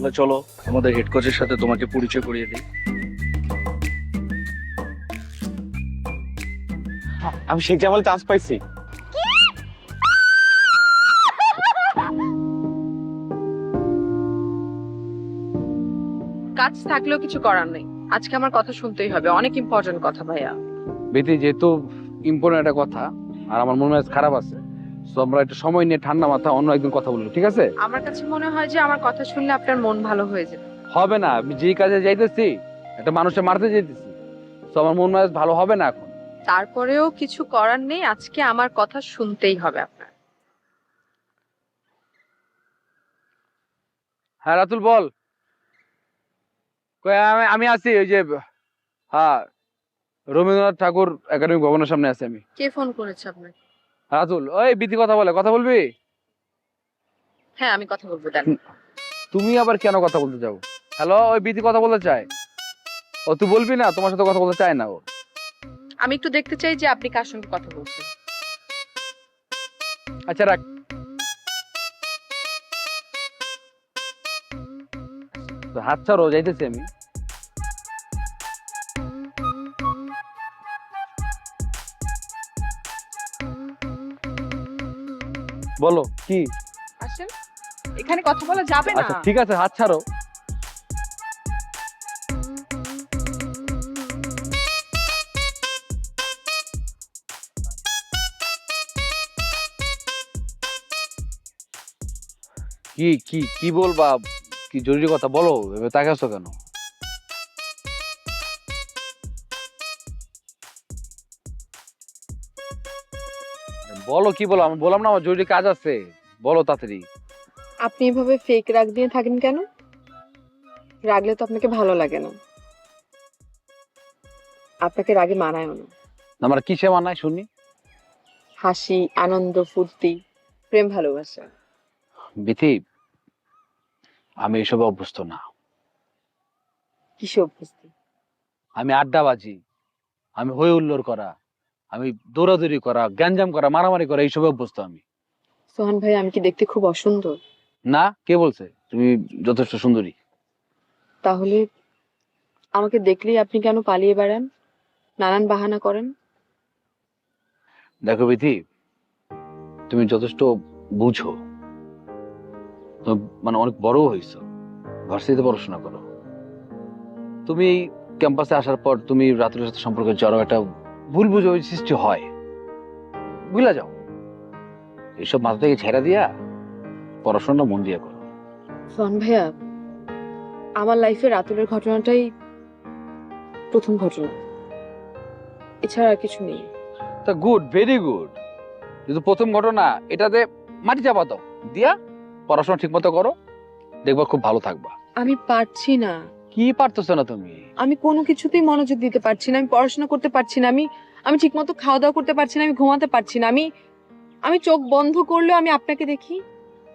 তাহলে চলো আমাদের হেড কোচের সাথে তোমাকে পরিচয় করিয়ে দিই। আমি শেখ জামাল চান্স পাইছি। কাজ থাকলেও কিছু করার নেই। আজকে আমার কথা শুনতেই হবে। অনেক ইম্পর্টেন্ট কথা ভাইয়া। বেতি যেহেতু ইম্পর্টেন্ট একটা কথা আর আমার মনে হয় খারাপ আছে আমরা একটু সময় নিয়ে ঠান্ডা মাথা অন্য একদিন কথা বলব ঠিক আছে? আমার কাছে মনে হয় যে আমার কথা শুনলে আপনার মন ভালো হয়ে যাবে। হবে না আমি যেই কাজে যাইতেছি একটা মানুষে মারতে যাইতেছি। আমার মন মেজাজ ভালো হবে না এখন? তারপরেও কিছু করার নেই আজকে আমার কথা শুনতেই হবে আপনার। হ্যাঁ রাতুল বল। কই আমি আমি আছি ওই যে হ্যাঁ রবীন্দ্রনাথ ঠাকুর একাডেমি ভবনের সামনে আছি আমি। কে ফোন করেছে আপনাকে? রাতুল ওই বিধি কথা বলে কথা বলবি? হ্যাঁ আমি কথা বলব দেন তুমি আবার কেন কথা বলতে যাও? হ্যালো ওই বিধি কথা বলতে চায়? ও তুই বলবি না তোমার সাথে কথা বলতে চায় না ও। আমি একটু দেখতে চাই যে আপনি কার সঙ্গে কথা বলছেন। আচ্ছা রাখ। তো হাত ছাড়ো যাইতেছি আমি। বলো কি? আসেন। এখানে কথা বলা যাবে না। আচ্ছা ঠিক আছে হাত ছাড়ো। কি কি কি বলবা? কি জরুরি কথা? বলো এভাবে তাকাচ্ছ কেন? বলো কি বলো? আমি বললাম না আমার জরুরি কাজ আছে। বলো তাড়াতাড়ি। আপনি এভাবে ফেক রাগ দিয়ে থাকেন কেন? রাগলে তো আপনাকে ভালো লাগে না। আপনাকে রাগে মানায়ও না। আমার কিসে মানায় শুনি? হাসি আনন্দ ফুর্তি প্রেম ভালোবাসা। বিথি আমি এসব অভ্যস্ত না। কিসে অভ্যস্ত? আমি আড্ডাবাজি। আমি হই হুল্লোড় করা। আমি দৌড়াদৌড়ি করা গ্যাঞ্জাম করা মারামারি করা এইসবে অভ্যস্ত আমি। সোহান ভাই আমি কি দেখতে খুব অসুন্দর? না কে বলছে? তুমি যথেষ্ট সুন্দরী। তাহলে আমাকে দেখলেই আপনি কেন পালিয়ে বেড়ান? নানান বাহানা করেন। দেখো বিথি তুমি যথেষ্ট বুঝো। মানে অনেক বড় হয়েছ ভার্সিটিতে পড়াশোনা করো। তুমি ক্যাম্পাসে আসার পর তুমি রাতুলের সাথে সম্পর্কে জড়ো একটা ভুল বুঝো সৃষ্টি হয়। বুঝলা যাও? এইসব মাথা থেকে ছেড়ে দিয়া পড়াশোনাটা মন দিয়ে করো। সোহান ভাইয়া আমার লাইফে রাতুলের ঘটনাটাই প্রথম ঘটনা। এছাড়া আর কিছু নেই। তা গুড ভেরি গুড কিন্তু প্রথম ঘটনা এটাতে মাটি চাপা দাও। দিয়া পড়াশোনা ঠিক মতো করো দেখবা খুব ভালো থাকবা। আমি পারছি না। কি পারতেছো না তুমি? আমি কোনো কিছুতেই মনোযোগ দিতে পারছি না আমি পড়াশোনা করতে পারছি না আমি আমি ঠিকমতো খাওয়া দাওয়া করতে পারছি না আমি ঘুমাতে পারছি না আমি আমি চোখ বন্ধ করলেও আমি আপনাকে দেখি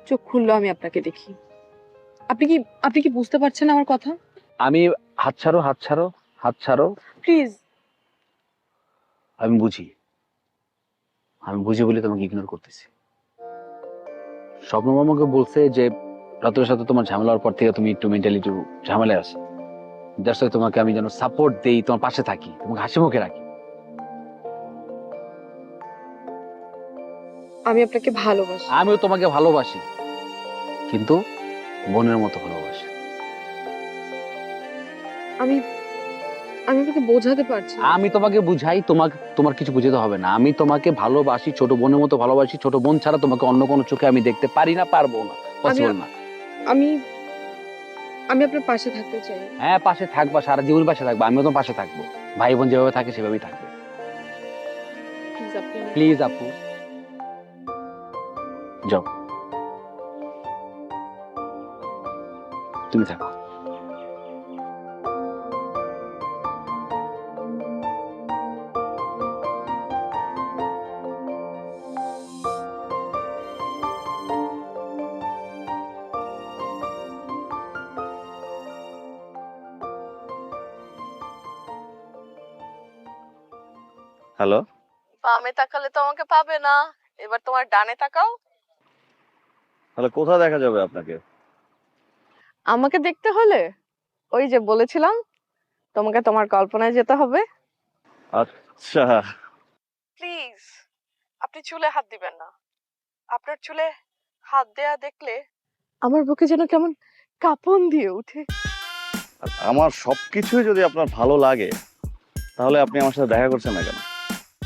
চোখ খুললেও আমি আপনাকে দেখি। আপনি কি আপনি কি বুঝতে পারছেন আমার কথা? আমি হাত ছাড়ো হাত ছাড়ো হাত ছাড়ো। প্লিজ। আমি বুঝি। আমি বুঝি বলে তোমাকে ইগনোর করতেছি। স্বপ্ন আমাকে বলছে যে রাতের সাথে তোমার ঝামেলা হওয়ার পর থেকে তুমি একটু মেন্টালি একটু ঝামেলায় আছো। যার সাথে তোমাকে আমি যেন সাপোর্ট দেই তোমার পাশে থাকি তোমাকে হাসি মুখে রাখি। আমি আপনাকে ভালোবাসি। আমিও তোমাকে ভালোবাসি কিন্তু বোনের মতো ভালোবাসি। আমি আমি আপনাকে বোঝাতে পারছি আমি তোমাকে বুঝাই তোমাকে তোমার কিছু বুঝাতে হবে না। আমি তোমাকে ভালোবাসি ছোট বোনের মতো ভালোবাসি ছোট বোন ছাড়া তোমাকে অন্য কোনো চোখে আমি দেখতে পারি না পারব না পসিবল না। আমি আমি আপনার পাশে থাকতে চাই। হ্যাঁ পাশে থাকবা সারা জীবন পাশে থাকবা আমিও তো পাশে থাকব। ভাই বোন যেভাবে থাকে সেভাবেই থাকবে। প্লিজ প্লিজ আপু। যাও। তুমি থাকো। বামে তাকালে তো আমাকে পাবে না। এবার তোমার ডানে তাকাও। তাহলে কোথায় দেখা যাবে আপনাকে? আমাকে দেখতে হলে? ওই যে বলেছিলাম তোমাকে তোমার কল্পনায় যেতে হবে। আচ্ছা। প্লিজ আপনি চুলে হাত দিবেন না। আপনার চুলে হাত দেয়া দেখলে আমার বুকে যেন কেমন কাঁপন দিয়ে ওঠে। আমার সবকিছুই যদি আপনার ভালো লাগে তাহলে আপনি আমার সাথে দেখা করছেন না কেন?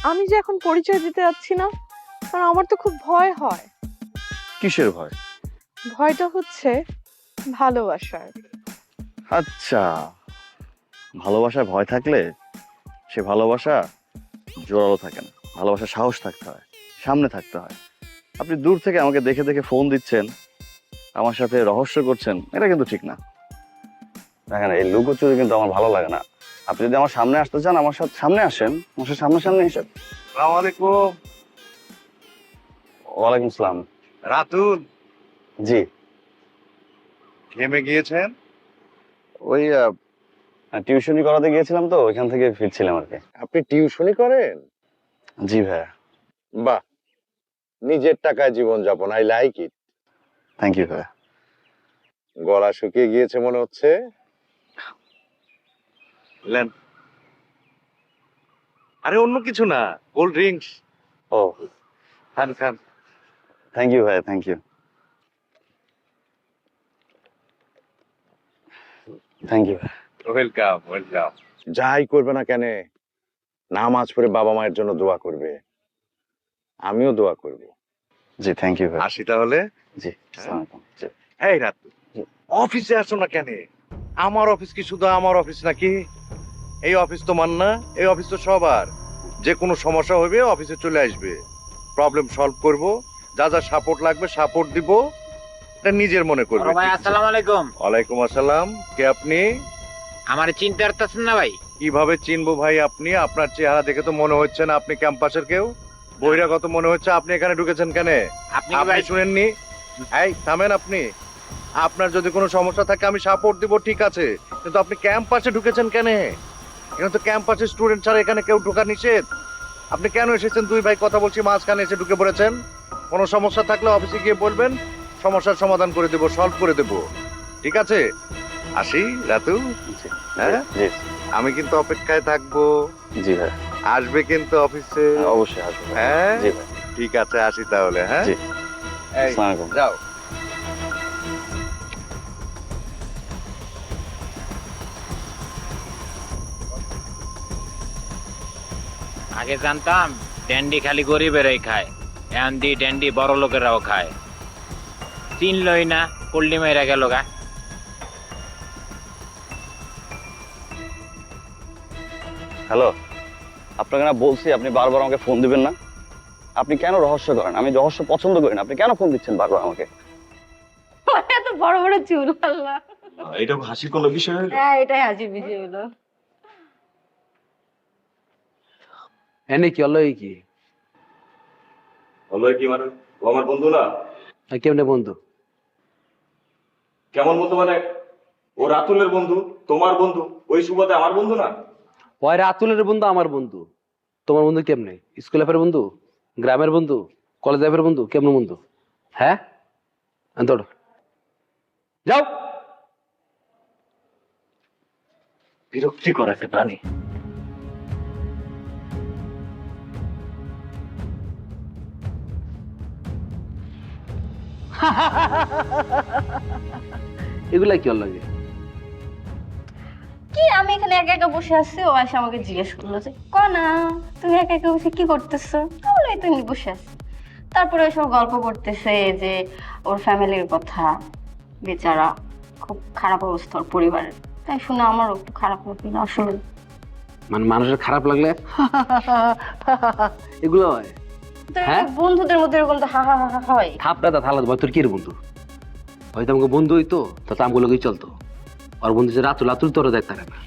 আমি যে এখন পরিচয় দিতে যাচ্ছি না কারণ আমার তো খুব ভয় হয়। কিসের ভয়? ভয়টা হচ্ছে ভালোবাসার। আচ্ছা ভালোবাসার ভয় থাকলে সে ভালোবাসা জোরালো থাকে না ভালোবাসার সাহস থাকতে হয় সামনে থাকতে হয়। আপনি দূর থেকে আমাকে দেখে দেখে ফোন দিচ্ছেন আমার সাথে রহস্য করছেন এটা কিন্তু ঠিক না। দেখেন এই লুকোচুরি কিন্তু আমার ভালো লাগে না। আপনি যদি আমার সামনে আসতে চান আমার সাথে সামনে আসেন। আমার সাথে সামনে সামনে এসে আসসালামাইকুম ওয়ালাইকুম আসসালাম রাতুল। জি। ঘেমে গিয়েছেন? ওই টিউশনি করাতে গিয়েছিলাম তো ওইখান থেকে ফিরছিলাম আর কি। আপনি টিউশনি করেন? জি ভাইয়া। বাহ। নিজের টাকায় জীবন যাপন I like it. Thank you ভাইয়া। গলা শুকিয়ে গিয়েছে মনে হচ্ছে। লেন। আরে অন্য কিছু না কোল্ড ড্রিঙ্কস। ও। খান খান। থ্যাংক ইউ ভাইয়া thank you thank you welcome welcome যাই করবে না কেন নামাজ পড়ে বাবা মায়ের জন্য দোয়া করবে। আমিও দোয়া করব। জি থ্যাংক ইউ ভাইয়া। আসি তাহলে? জি আসসালামু আলাইকুম। জি। এই রাত অফিসে আসো না কেন? আমার অফিস কি শুধু আমার অফিস নাকি? এই অফিস তোমার না এই অফিস তো সবার। যে কোনো সমস্যা হবে অফিসে চলে আসবে। প্রবলেম সলভ করব যা যা সাপোর্ট লাগবে সাপোর্ট দিব এটা নিজের মনে করবে। ভাই আসসালামু আলাইকুম। ওয়ালাইকুম আসসালাম। কে আপনি? আমার চিনতে পারতেছেন না ভাই। কীভাবে চিনবো ভাই আপনি? আপনার চেহারা দেখে তো মনে হচ্ছে না আপনি ক্যাম্পাসের কেউ। বহিরাগত মনে হচ্ছে আপনি এখানে ঢুকেছেন কেন? আপনি ভাই শুনেননি? এই থামেন আপনি। আপনার যদি কোনো সমস্যা থাকে আমি সাপোর্ট দিব ঠিক আছে। কিন্তু আপনি ক্যাম্পাসে ঢুকেছেন কেন? এখানে তো ক্যাম্পাসে স্টুডেন্ট ছাড়া এখানে কেউ ঢোকা নিষেধ। আপনি কেন এসেছেন? দুই ভাই কথা বলছি মাঝখানে এসে ঢুকে পড়েছেন। কোনো সমস্যা থাকলে অফিসে গিয়ে বলবেন সমস্যার সমাধান করে দেব সলভ করে দেব। ঠিক আছে? আসি রাতু? হ্যাঁ? আমি কিন্তু অপেক্ষায় থাকব। জি ভাইয়া আসবে কিন্তু অফিসে অবশ্যই আসবে। হ্যাঁ? ঠিক আছে আসি তাহলে হ্যাঁ? যাও। আগে জানতাম ড্যান্ডি খালি গরিবেরাই খায় এখন দি ড্যান্ডি বড় লোকেরাও খায়। চিনলই না পল্লি মেয়েরা গেল গা। হ্যালো আপনাকে না বলছি আপনি বারবার আমাকে ফোন দিবেন না। আপনি কেন রহস্য করেন? আমি রহস্য পছন্দ করি না। আপনি কেন ফোন দিচ্ছেন বারবার আমাকে? এত বড় বড় চুল আল্লাহ। এটা হাসির কোনো বিষয় হ্যাঁ এটাই হাসির বিষয় হলো। এনে কি হলো কি? হলো কি মানে? ও আমার বন্ধু না? কেমনে বন্ধু? কেমন বন্ধু মানে? ও রাতুলের বন্ধু তোমার বন্ধু ওই সুবাদে আমার বন্ধু না? ওই রাতুলের বন্ধু আমার বন্ধু। তোমার বন্ধু কেমনে? স্কুল লাইফের বন্ধু? গ্রামের বন্ধু? কলেজ লাইফের বন্ধু? কেমন বন্ধু? হ্যাঁ? দৌড় যাও। বিরক্তিকর একটা প্রাণী। এগুলা কি লাগে? কি আমি এখানে একা একা বসে আছি ও এসে আমাকে জিজ্ঞেস করল যে কনা তুমি একা একা বসে কি করতেছো? তাহলে তো আমি বসে আছি। তারপরে ওসব গল্প করতেছে যে ওর ফ্যামিলির কথা। বেচারা খুব খারাপ অবস্থা ওর পরিবারের। তাই শুনে আমারও একটু খারাপ লাগল আসলে। মানে মানুষের খারাপ লাগলে? এগুলো হয়। হ্যাঁ? বন্ধুদের মধ্যে এরকম তো হা হা হা হা হয়। থাপড়া তা থালা তোর কি বন্ধু? হয়তো আমাকে বন্ধু হইতো তা তো আমগুলো চলতো। ওর বন্ধু যে রাতুল রাতুল তোরা দেখতে পারে না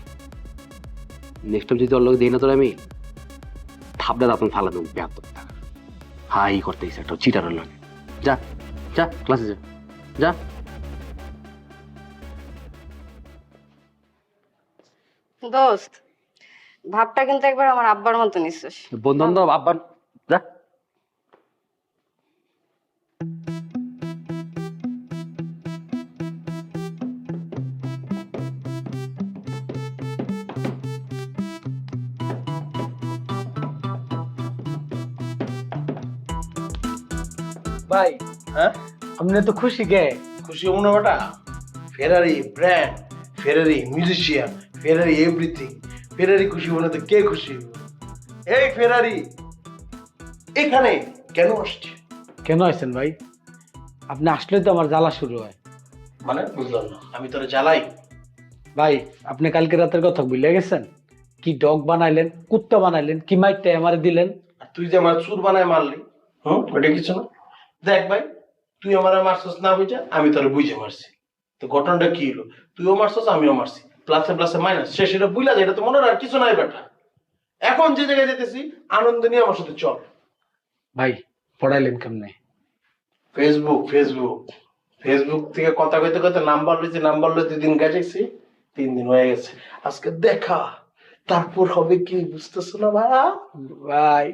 নেক্সট টাইম যদি ওর লোক দিই না তোর আমি থাপড়া রাতুল ফালা দেবো ব্যাপ হাই করতে গেছে একটা চিটার লাগে। যা যা ক্লাসে যা। যা। দোস্ত ভাবটা কিন্তু একবার আমার আব্বার মতো নিছিস বন্ধু বান্ধব আব্বার যা। ভাই হ্যাঁ? আপনি তো খুশি গে খুশি হব না বেটা। Ferrari brand Ferrari musician Ferrari everything Ferrari খুশি হব না তো কে খুশি এই ফেরারি এখানে কেন আসছে? কেন আছেন ভাই? আপনি আসলে তো আমার জ্বালা শুরু হয়। মানে বুঝলাম না। আমি তোরা জ্বালাই। ভাই আপনি কালকে রাতের কথা ভুলে গেছেন? কি ডগ বানাইলেন কুত্তা বানাইলেন কি মাইটটা আমারে দিলেন? আর তুই যে আমার চুর বানায় মারলি হুম? ওটা কিছু না। দেখ ভাই তুই আমার মারছস না বুঝা আমি তোর বুঝে মারছি। তো ঘটনাটা কি হলো? তুইও মারছস আমিও মারছি। প্লাসে প্লাসে মাইনাস সে সেটা বুঝলা যায় এটা তো মনে আর কিছু নাই বেটা এখন যে জায়গায় যেতেছি আনন্দ নিয়ে আমার সাথে চল। ভাই পড়াইলেন কেমনে? ফেসবুক ফেসবুক ফেসবুক থেকে কথা কইতে কইতে নাম্বার লইছি নাম্বার লইতে দিন গেছে তিন দিন হয়ে গেছে। আজকে দেখা তারপর হবে কি বুঝতেছো না ভাই? ভাই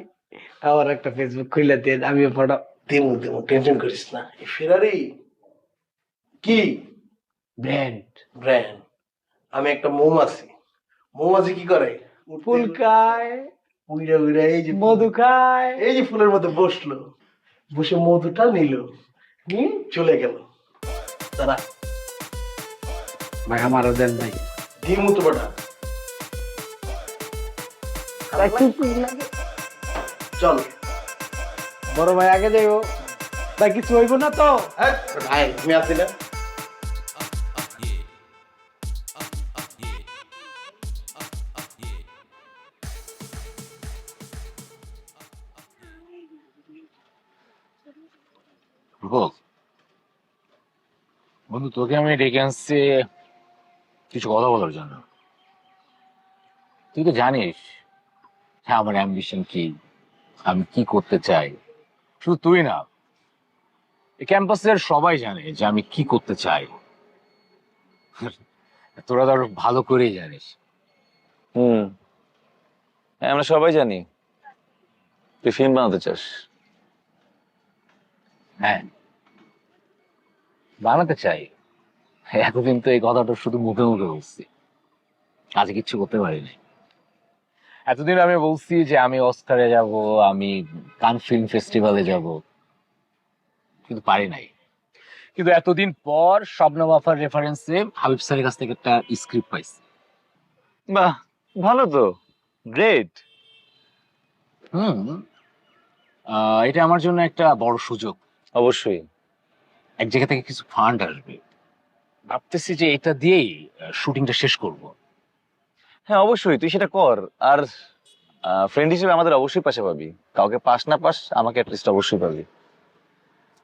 আবার একটা ফেসবুক খুলে দেন আমিও পড়া দিমু দিমু টেনশন করিস না। এই ফেরারি কি? ব্র্যান্ড ব্র্যান্ড আমি একটা মৌমাছি। মৌমাছি কি করে? ফুল খায়। উইরা উইরা এই যে মধু খায়। এই যে ফুলের মধ্যে বসল। বসে মধুটা নিল নিয়ে চলে গেল। তারা ভাই আমারও দেন ভাই। দিমু মতো বেটা। চল। বড় ভাই আগে যাইব ভাই কিছু হইব না তো? এই, ভাই তুমি আসলে। বন্ধু তোকে আমি ডেকে আনছি কিছু কথা বলার জন্য। তুই তো জানিস হ্যাঁ আমার অ্যাম্বিশন কি আমি কি করতে চাই। শুধু তুই না এই ক্যাম্পাসের সবাই জানে যে আমি কি করতে চাই। তোরা তো ভালো করেই জানিস। হুম হ্যাঁ, আমরা সবাই জানি। তুই ফিল্ম বানাতে চাস। হ্যাঁ। বানাতে চাই। এতদিন তো এই কথাটা শুধু মুখে মুখে বলছি। কাজে কিচ্ছু করতে পারিনি। এতদিন আমি বলছি যে আমি অস্কারে যাব আমি কান ফিল্ম ফেস্টিভ্যালে যাব। কিন্তু পারি নাই। কিন্তু এতদিন পর শবনম আফার রেফারেন্সে হাবিব স্যারের কাছ থেকে একটা স্ক্রিপ্ট পাইছি। বাহ ভালো তো। গ্রেট হুম। এটা আমার জন্য একটা বড় সুযোগ। অবশ্যই। এক জায়গা থেকে কিছু ফান্ড আসবে। ভাবতেছি যে এটা দিয়েই শুটিংটা শেষ করব। হ্যাঁ অবশ্যই তুই সেটা কর। আর ফ্রেন্ড হিসেবে আমাদের অবশ্যই পাশে পাবি। কাউকে পাস না পাস আমাকে অ্যাটলিস্ট অবশ্যই পাবি।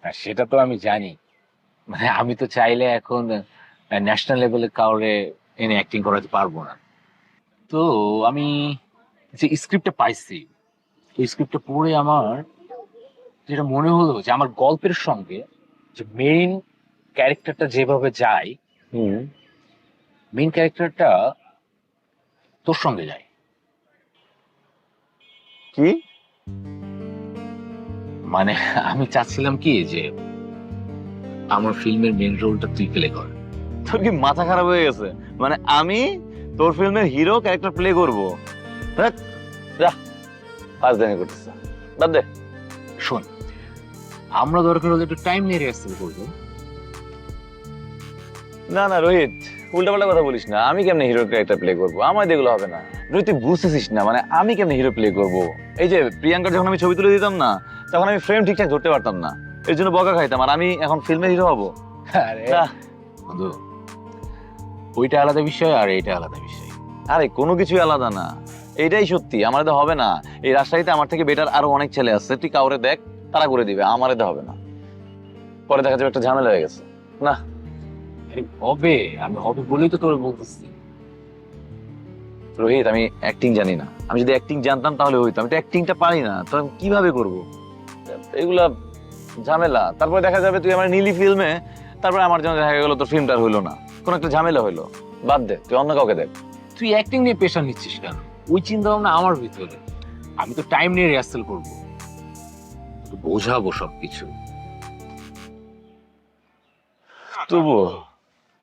আর সেটা তো আমি জানি। মানে আমি তো চাইলে এখন ন্যাশনাল লেভেলে কাউরে এনে অ্যাক্টিং করাতে পারব না। তো আমি যে স্ক্রিপ্টটা পাইছি ওই স্ক্রিপ্টটা পড়ে আমার যেটা মনে হলো যে আমার গল্পের সঙ্গে যে মেইন ক্যারেক্টারটা যেভাবে যায় মেইন ক্যারেক্টারটা তোর সঙ্গে যায়। কি? মানে আমি চাচ্ছিলাম কি যে আমার ফিল্মের মেইন রোলটা তুই প্লে কর। তোর কি মাথা খারাপ হয়ে গেছে? মানে আমি তোর ফিল্মের হিরো ক্যারেক্টার প্লে করব। যা পাঁচ দিনে করতেছে। বাদ দে। আমরা দরকার হলে একটু টাইম নিয়ে রিহার্সাল করব। না না রোহিত উল্টাপাল্টা কথা বলিস না। আমি কেমনে হিরো ক্যারেক্টার প্লে করব? আমার এগুলো হবে না। রোহিত তুই বুঝতেছিস না মানে আমি কেমনে হিরো প্লে করব? এই যে প্রিয়াঙ্কার যখন আমি ছবি তুলে দিতাম না তখন আমি ফ্রেম ঠিকঠাক ধরতে পারতাম না। এর জন্য বকা খাইতাম আর আমি এখন ফিল্মের হিরো হব। আরে বন্ধু ওইটা আলাদা বিষয় আর এইটা আলাদা বিষয়। আরে কোনো কিছুই আলাদা না। এইটাই সত্যি আমার হবে না। এই রাজশাহীতে আমার থেকে বেটার আরও অনেক ছেলে আছে। তুই কাউরে দেখ তারা করে দিবে আমার এতে হবে না। পরে দেখা যাবে একটা ঝামেলা হয়ে গেছে। না। হবে? আমি হবে বলেই তো তোর বলতেছি। রোহিত আমি অ্যাক্টিং জানি না। আমি যদি অ্যাক্টিং জানতাম তাহলে হইতো। আমি তো অ্যাক্টিংটা পারি না। তো আমি কীভাবে করব? এগুলা ঝামেলা। তারপরে দেখা যাবে তুই আমার নীলি ফিল্মে তারপরে আমার জন্য দেখা গেল তোর ফিল্মটা হইল না। কোন একটা ঝামেলা হইল। বাদ দে তুই অন্য কাউকে দেখ। তুই অ্যাক্টিং নিয়ে প্রেশার নিচ্ছিস কেন? ওই চিন্তা ভাবনা আমার ভিতরে। আমি তো টাইম নিয়ে রিহার্সাল করব। বোঝাবো সবকিছু। তবুও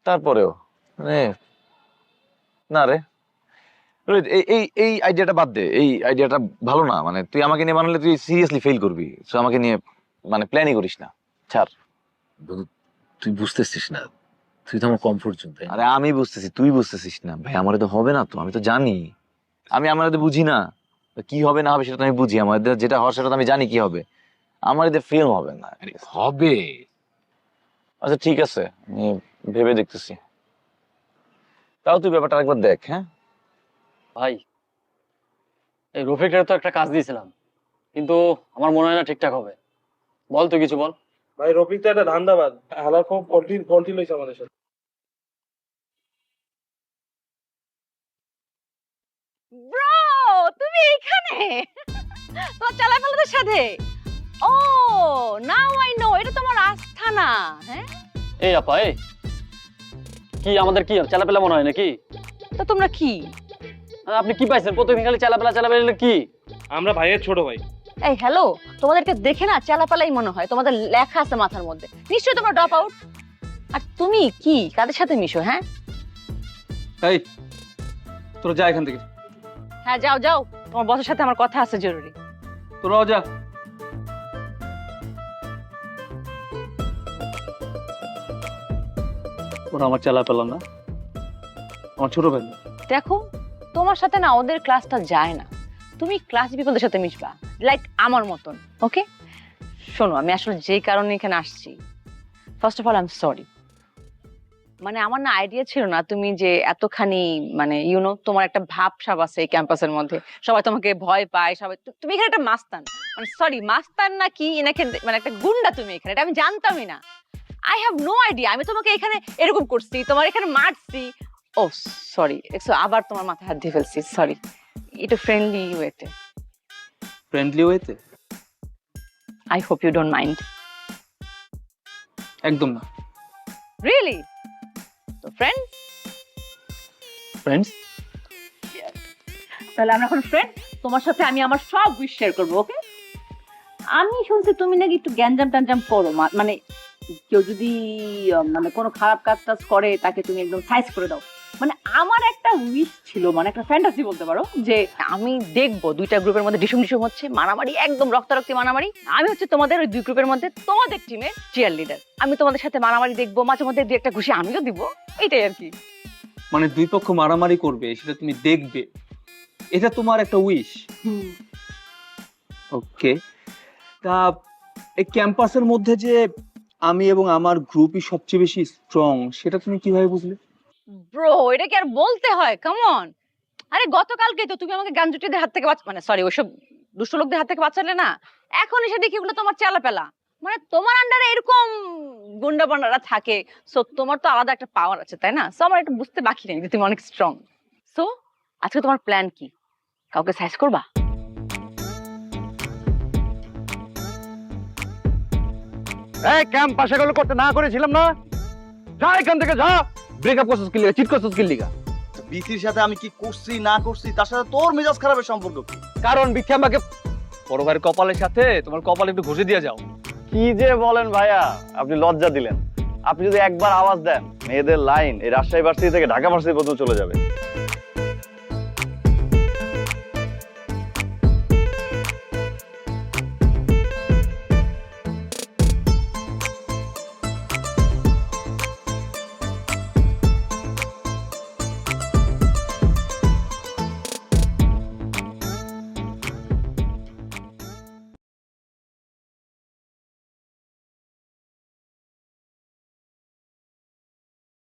তারপরেও মানে না রে। রোহিত এই এই এই আইডিয়াটা বাদ দে এই আইডিয়াটা ভালো না মানে তুই আমাকে নিয়ে বানালে তুই সিরিয়াসলি ফেল করবি সো আমাকে নিয়ে মানে প্ল্যানই করিস না ছাড়। বন্ধু, তুই বুঝতেছিস না তুই তো আমার কমফোর্ট জোন তাই আরে আমি বুঝতেছি তুই বুঝতেছিস না ভাই আমার তো হবে না তো আমি তো জানি। আমি আমার বুঝি না কি হবে না হবে সেটা তো আমি বুঝি আমার যেটা হওয়ার সেটা তো আমি জানি কি হবে। আমার এতে ফিল্ম হবে না আরে হবে। আচ্ছা ঠিক আছে আমি ভেবে দেখতেছি। তাও তুই ব্যাপারটা একবার দেখ হ্যাঁ? ভাই এই রফিকের তো একটা কাজ দিয়েছিলাম কিন্তু আমার মনে হয় না ঠিকঠাক হবে। বল তুই কিছু বল। ভাই রফিক তো একটা ধান্দাবাদ হালার খুব পল্টি পল্টি লইছে আমাদের সাথে। ব্রো তুমি এখানে তোমার চালাপালাদের সাথে? ও নাও আই নো এটা তোমার আস্থানা হ্যাঁ? এই আপা এই। কি আমাদের কি চালাপেলা মনে হয় নাকি? তো তোমরা কি? আপনি কি পাইছেন? প্রতিদিন খালি চালাপেলা চালাপেলা কি? আমরা ভাইয়ের ছোট ভাই। এই হ্যালো তোমাদেরকে দেখে না চালাপালাই মনে হয়। তোমাদের লেখা আছে মাথার মধ্যে। নিশ্চয়ই তোমরা ড্রপ আউট আর তুমি কি? কাদের সাথে মিশো হ্যাঁ? এই তোরা যা এখান থেকে। হ্যাঁ যাও যাও। তোমার বসের সাথে আমার কথা আছে জরুরি। তোরাও যা। ওরা আমার চালা পেলাম না। আমার ছোট ভাই। দেখো, তোমার সাথে না ওদের ক্লাসটা যায় না। তুমি ক্লাস পিপলদের সাথে মিশবা লাইক আমার মতন ওকে শোনো, আমি আসলে যেই কারণে এখানে আসছি first of all I am sorry মানে আমার না আইডিয়া ছিল না তুমি যে এতখানি মানে ইউনো তোমার একটা ভাব সাব আছে এই ক্যাম্পাসের মধ্যে। সবাই তোমাকে ভয় পায়, সবাই তুমি এখানে একটা মাস্তান। মানে সরি মাস্তান না কি? এনাকে মানে একটা গুন্ডা তুমি এখানে, এটা আমি জানতামই না। আই হ্যাভ নো আইডিয়া আমি তোমাকে এখানে এরকম করছি তোমার এখানে মারছি। ও সরি একটু আবার তোমার মাথায় হাত দিয়ে ফেলছি সরি একটু ফ্রেন্ডলি ওয়েতে ফ্রেন্ডলি ওয়েতে I hope you don't mind একদম না। রিয়েলি তো ফ্রেন্ড ফ্রেন্ডস তাহলে আমরা এখন ফ্রেন্ড তোমার সাথে আমি আমার সব উইশ শেয়ার করব ওকে আমি শুনছি তুমি নাকি একটু গ্যাঞ্জাম ট্যাঞ্জাম করো মানে কেউ যদি মানে কোনো খারাপ কাজ টাজ করে তাকে তুমি একদম সাইজ করে দাও। মানে আমার একটা উইশ ছিল মানে একটা ফ্যান্টাসি বলতে পারো যে আমি দেখব দুইটা গ্রুপের মধ্যে ডিসুম ডিসুম হচ্ছে মারামারি একদম রক্তারক্তি মারামারি। আমি হচ্ছে তোমাদের ওই দুই গ্রুপের মধ্যে তোমাদের টিমের চিয়ার লিডার আমি তোমাদের সাথে মারামারি দেখব মাঝে মধ্যে দুই একটা ঘুষি আমিও দিব এটাই আর কি। মানে দুই পক্ষ মারামারি করবে সেটা তুমি দেখবে। এটা তোমার একটা উইশ ওকে তা এই ক্যাম্পাসের মধ্যে যে আমি এবং আমার গ্রুপই সবচেয়ে বেশি স্ট্রং সেটা তুমি কীভাবে বুঝলে? ব্রো এটা কি আর বলতে হয়? কেমন আরে গতকালকে তো তুমি আমাকে গাঞ্জুটিদের হাত থেকে বাঁচ- মানে সরি ওইসব দুষ্ট লোকদের হাত থেকে বাঁচালে না? এখন এসে দেখি ওগুলো তোমার চালা পেলা মানে তোমার আন্ডারে এরকম গুন্ডা বান্ডারা থাকে। সো তোমার তো আলাদা একটা পাওয়ার আছে, তাই না? সো আমার এটা বুঝতে বাকি নেই যে তুমি অনেক স্ট্রং সো আজকে তোমার প্ল্যান কি? কাউকে সাইজ করবা? এই ক্যাম্প পাশে গেলে করতে না করেছিলাম না? যা এখান থেকে যা। ব্রেকআপ করছিস কি লিগা চিট করছিস কি লিগা। বিসির সাথে আমি কি করছি না করছি তার সাথে তোর মেজাজ খারাপের সম্পর্ক কি? কারণ বিথি আমাকে বড় ভাইয়ের কপালের সাথে তোমার কপাল একটু ঘষে দিয়ে যাও। কি যে বলেন ভাইয়া আপনি লজ্জা দিলেন। আপনি যদি একবার আওয়াজ দেন মেয়েদের লাইন এই রাজশাহী ভার্সিটি থেকে ঢাকা ভার্সিটি পর্যন্ত চলে যাবে।